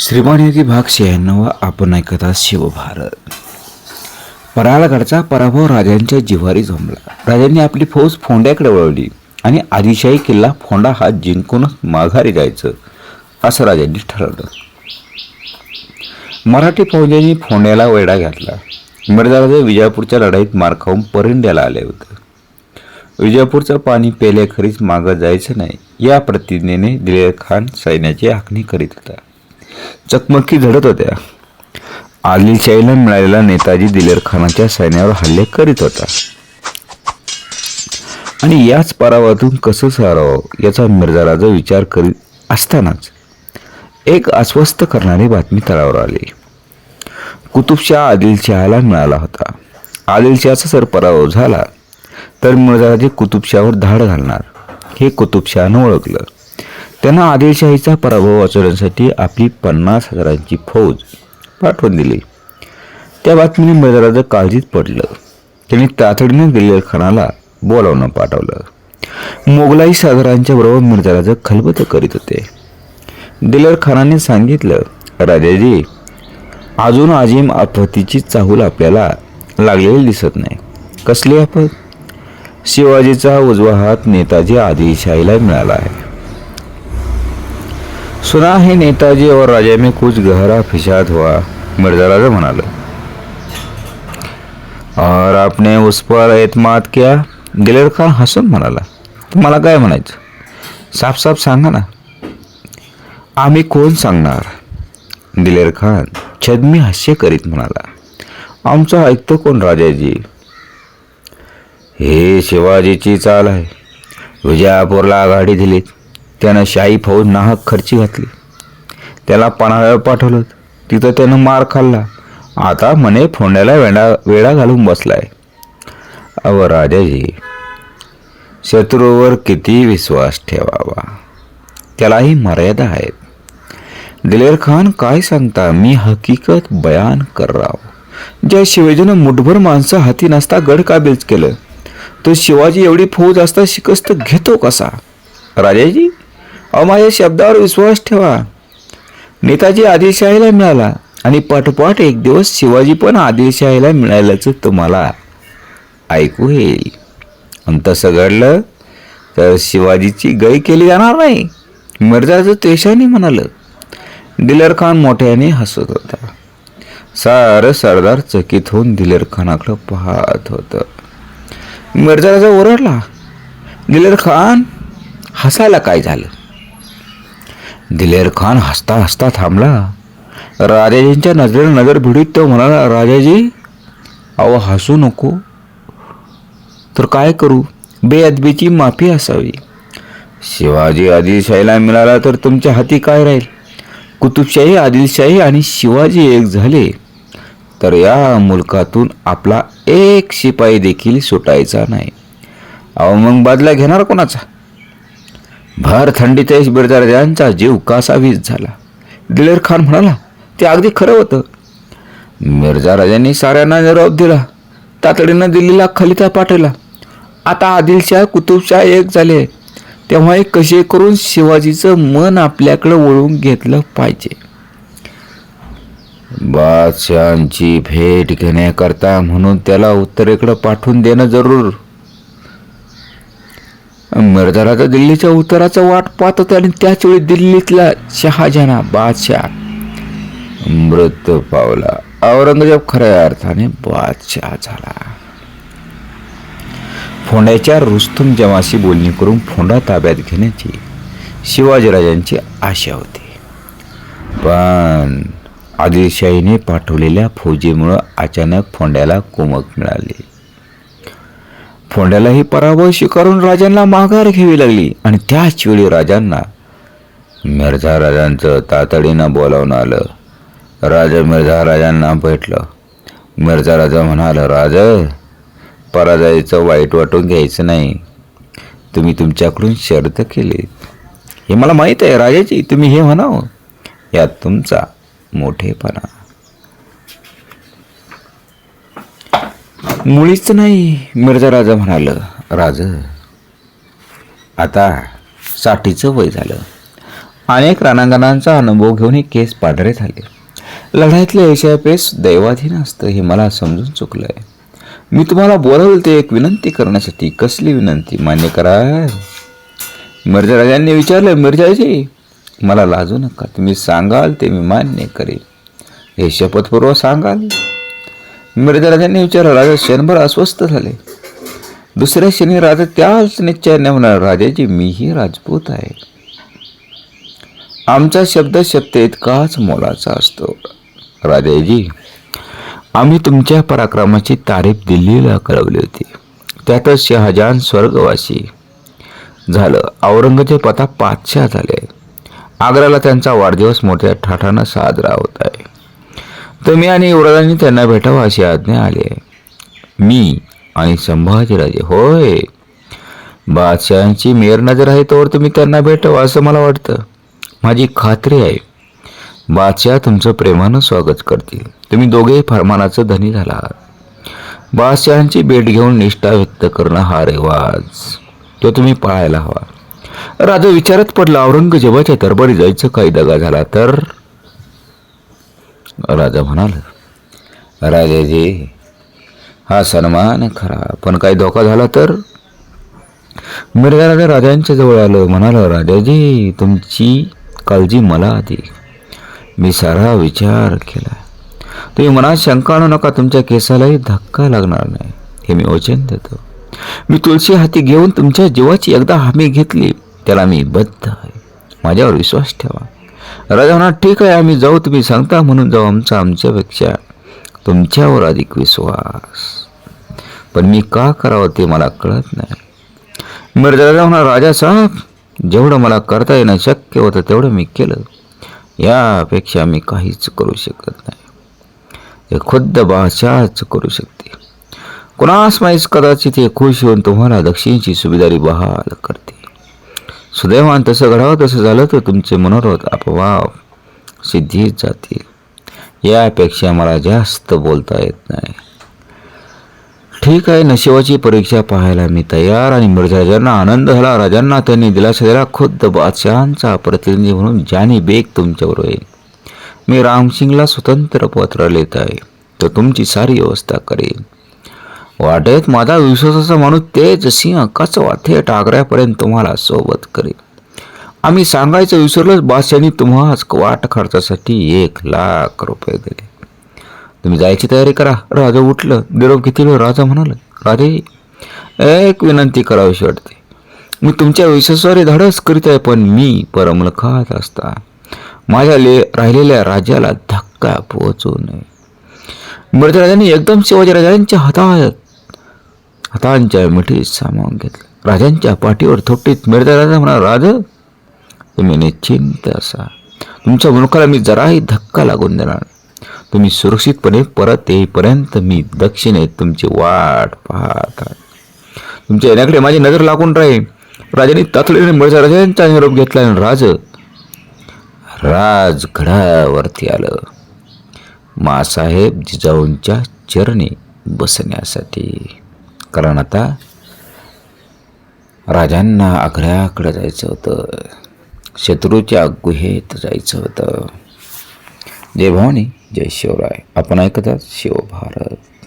श्रीमान योगी भाग शहाण्णव आपण ऐकत आहात शिवभारत पराळगडचा पराभव राजांच्या जिव्हारी जमला. राजांनी आपली फौज फोंड्याकडे वळवली आणि आदिशाही किल्ला फोंडा हा जिंकूनच माघारी जायचं असं राजांनी ठरवलं. मराठी फौजांनी फोंड्याला वेढा घातला. मिर्जाराजे विजापूरच्या लढाईत मार खाऊन परिंड्याला आले होते. विजापूरचं पाणी पेल्याखरीच मागं जायचं नाही या प्रतिज्ञेने दिलेर खान सैन्याची आखणी करीत होता. चकमकी झडत होत्या. आदिलशाहीला मिळालेला नेताजी दिलेर खानाच्या सैन्यावर हल्ले करीत होता. आणि याच परावातून कसं सारावं याचा मिर्झा राजा विचार करीत असतानाच एक अस्वस्थ करणारी बातमी तळावर आली. कुतुबशाह आदिलशहाला मिळाला होता. आदिलशहाचा जर पराभव झाला तर मिर्झाराजे कुतुबशाहवर धाड घालणार. हे कुतुबशहानं ओळखलं. त्यांना आदिलशाहीचा पराभव वाचवण्यासाठी आपली पन्नास हजारांची फौज पाठवून दिली. त्या बातमीने मिर्झाराजा काळजीत पडलं. त्यांनी तातडीने दिलेल्या खानाला बोलावणं पाठवलं. मोगलाई सरदारांच्या बरोबर मिर्झाराजा खलबत करीत होते. दिलर खानाने सांगितलं राजाजी अजून आजीम आपत्तीची चाहूल आपल्याला लागलेली दिसत नाही. कसली आपत शिवाजीचा उजवा हात नेताजी आदिलशाहीला मिळाला आहे. सुना हे नेताजी और राजा में कुछ गहरा फिसाद हुआ मिर्जा राजा म्हणाल। और आपने उस पर एतमाद किया? दिलेर खान हसून म्हणाला। तुम्हाला काय म्हणायचं? साफ साफ सांगा ना। आम्ही कोण सांगणार? दिलेर खान छदमी हास्य करीत म्हणाला। आमचं ऐकतो कोण राजाजी? हे शिवाजीची चाल आहे. विजयापूरला आघाडी दिलीत. त्यानं शाही फौज नाहक खर्ची घातली. त्याला पणाऱ्यावर पाठवलं. तिथं त्यानं मार खाल्ला. आता म्हणे फोंड्याला वेडा वेडा घालून बसलाय. अव राजाजी शत्रूवर किती विश्वास ठेवावा? त्यालाही मर्यादा आहेत. दिलेर खान काय सांगता? मी हकीकत बयान कर राव ज्या शिवाजीनं मुठभर माणसं हाती नसता गड काबीज केलं? तो शिवाजी एवढी फौज असता शिकस्त घेतो कसा? राजाजी अहो माझ्या शब्दावर विश्वास ठेवा. नेताजी आदिलशाहीला मिळाला आणि पाठोपाठ एक दिवस शिवाजी पण आदिलशाहीला मिळाल्याचं तुम्हाला ऐकू येईल आणि तसं घडलं तर शिवाजीची गय केली जाणार नाही मिर्जाचं त्वेषाने म्हणालं. दिलर खान मोठ्याने हसत होता. सारं सरदार चकित होऊन दिलेर खानाकडं पाहत होतं. मिर्जाराजा ओरडला. दिलेर खान हसायला काय झालं? दिलेर खान हसता हसता थांबला. राजाजींच्या नजरेला नजर भिडीत तो म्हणाला राजाजी अहो हसू नको. तर काय करू? बेअदबीची माफी असावी. शिवाजी आदिलशाहीला मिळाला तर तुमच्या हाती काय राहील? कुतुबशाही आदिलशाही आणि शिवाजी एक झाले. तर या मुलकातून आपला एक शिपाई देखील सुटायचा नाही. अहो मग बदला घेणार कोणाचा? भर थंडीतच बिरदाराजांचा जीव कासावीस झाला. दिलेर खान म्हणाला ते अगदी खरं होतं. मिर्झा राजांनी साऱ्यांना निरोप दिला. तातडीनं दिल्लीला खलिता पाठवला. आता आदिलशाह कुतुबशाह एक झाले. तेव्हा एक कसे करून शिवाजीचं मन आपल्याकडे वळवून घेतलं पाहिजे. बादशहांची भेट घेण्याकरता म्हणून त्याला उत्तरेकडे पाठवून देणं जरूर. मिर्झाराजा दिल्लीच्या उत्तराचा वाट पाहत होता आणि त्याच वेळी दिल्लीतला शहाजहाना बादशाह. मृत पावला. औरंगजेब खऱ्या अर्थाने बादशाह झाला. फोंड्याच्या रुस्तुम जमाशी बोलणी करून फोंडा ताब्यात घेण्याची शिवाजीराजांची आशा होती. पण आदिलशाहीने पाठवलेल्या फौजेमुळं अचानक फोंड्याला कुमक मिळाली. फोंड्याला ही पराभव स्वीकारून राजांना माघार घ्यावी लागली आणि त्याच वेळी राजांना मिर्झा राजांचं तातडीनं बोलावून आलं. राजा मिर्झा राजांना भेटलं. मिर्झा राजा म्हणाल राजा पराजयाचं वाईट वाटून घ्यायचं नाही. तुम्ही तुमच्याकडून शर्त केली हे मला माहीत आहे राजाजी तुम्ही हे म्हणावं. यात तुमचा मोठेपणा मुळीच नाही मिर्झा राजा म्हणाल राज आता साठीचं वय झालं. अनेक रणांगणांचा अनुभव घेऊन हे केस पांढरे झाले. लढाईतले यशापेस दैवाधीन असतं हे मला समजून चुकलं आहे मी तुम्हाला बोलावलं ते एक विनंती करण्यासाठी. कसली विनंती? मान्य करा. मिर्झा राजांनी विचारलं मिर्जाजी मला लाजू नका. तुम्ही सांगाल ते मी मान्य करेन. हे शपथपूर्वक सांगाल? मिर्झा विचारलं राजा क्षणभर अस्वस्थ झाले. दुसऱ्या क्षणी राजा त्याच निश्चयाने म्हणाला राजाजी मीही राजपूत आहे. आमचा शब्द शब्द इतकाच मोलाचा असतो. राजाजी आम्ही तुमच्या पराक्रमाची तारीफ दिल्लीला कळवली होती. त्यातच शहाजहान स्वर्गवासी झालं. औरंगजेब आता पाचशा झाले. आग्र्याला त्यांचा वाढदिवस मोठ्या ठाठानं साजरा होत आहे. तुम्ही आणि युवराजांनी त्यांना भेटावं अशी आज्ञा आली आहे. मी आणि संभाजीराजे होय. बादशहांची मेर नजर आहे तोवर तुम्ही त्यांना भेटावं असं मला वाटतं. माझी खात्री आहे बादशाह तुमचं प्रेमानं स्वागत करतील. तुम्ही दोघेही फरमानाचं धनी झाला आहात बादशहांची भेट घेऊन निष्ठा व्यक्त करणं हा रिवाज. तो तुम्ही पाळायला हवा. राजा विचारत पडला औरंगजेबाच्या दरबारी जायचं काही दगा झाला तर? राजा म्हणाला राजाजी हा सन्मान खरा पण काही धोका झाला तर? मिर्झा राजा राजांच्या जवळ आलं म्हणाला राजाजी तुमची काळजी मला आधी. मी सारा विचार केला. तुम्ही मनात शंका आणू नका तुमच्या केसालाही धक्का लागणार नाही. हे मी वचन देतो. मी तुळशी हाती घेऊन तुमच्या जीवाची एकदा हमी घेतली त्याला मी बद्ध आहे. माझ्यावर विश्वास ठेवा. राजा म्हणा ठीक आहे आम्ही जाऊ तुम्ही सांगता म्हणून जाऊ आमचा आमच्यापेक्षा. तुमच्यावर अधिक विश्वास. पण मी का करावं ते मला कळत नाही. मिर्झा राजा म्हणा राजा साहेब जेवढं मला करता येणं शक्य होतं तेवढं मी केलं. यापेक्षा मी काहीच करू शकत नाही. हे खुद्द बादशाहच करू शकते. कुणास माहीत कदाचित हे खुश होऊन तुम्हाला दक्षिणची सुभेदारी बहाल करते सुदैवान तसं घडावं तसं झालं तर तुमचे मनोरथ आपोआप सिद्धीत जातील. यापेक्षा मला जास्त बोलता येत नाही. ठीक आहे नशिबाची परीक्षा पाहायला मी तयार आणि मिर्झाजांना आनंद झाला. राजांना त्यांनी दिलासा दिला. खुद्द बादशहांचा प्रतिनिधी म्हणून जानी बेग तुमच्यावर येईल मी रामसिंगला स्वतंत्र पत्र लिहित आहे. तो तुमची सारी व्यवस्था करेल वाटेत माझा विश्वासाचा माणूस तेच सिंह कचवा थेट आग्र्यापर्यंत तुम्हाला सोबत करेल आम्ही सांगायचं विसरलोच बादशाने तुम्हाच वाट खर्चासाठी एक लाख रुपये दिले. तुम्ही जायची तयारी करा. राजा उठलं. निरोप घेतील. राजा म्हणाल राजे एक विनंती करावीशी वाटते. मी तुमच्या विश्वासावर धाडस करीत आहे पण मी परमलखात असता. माझ्या ले राहिलेल्या राजाला धक्का पोहोचू नये. मिर्झराजांनी एकदम शिवाजीराजांच्या हातात हातांच्या मिठीत सामावून घेतलं. राजांच्या पाठीवर थोपटीत मिळता राजा म्हणा राज तुम्ही निश्चिंत असा. तुमच्या मनुखाला मी जराही धक्का लागून देणार तुम्ही सुरक्षितपणे परत येईपर्यंत मी दक्षिणेत तुमची वाट पाहत आहे तुमच्या येण्याकडे माझी नजर लागून राहील राजाने तातडीने मिर्झा राजांचा निरोप घेतला आणि राज राजगडावरती आलं. मासाहेब जिजाऊंच्या चरणी बसण्यासाठी कारण आता राजांना आग्र्याकडे जायचं होतं. शत्रूच्या गुहेत जायचं होतं. जय भवानी जय शिवराय. आपण ऐकतात शिवभारत.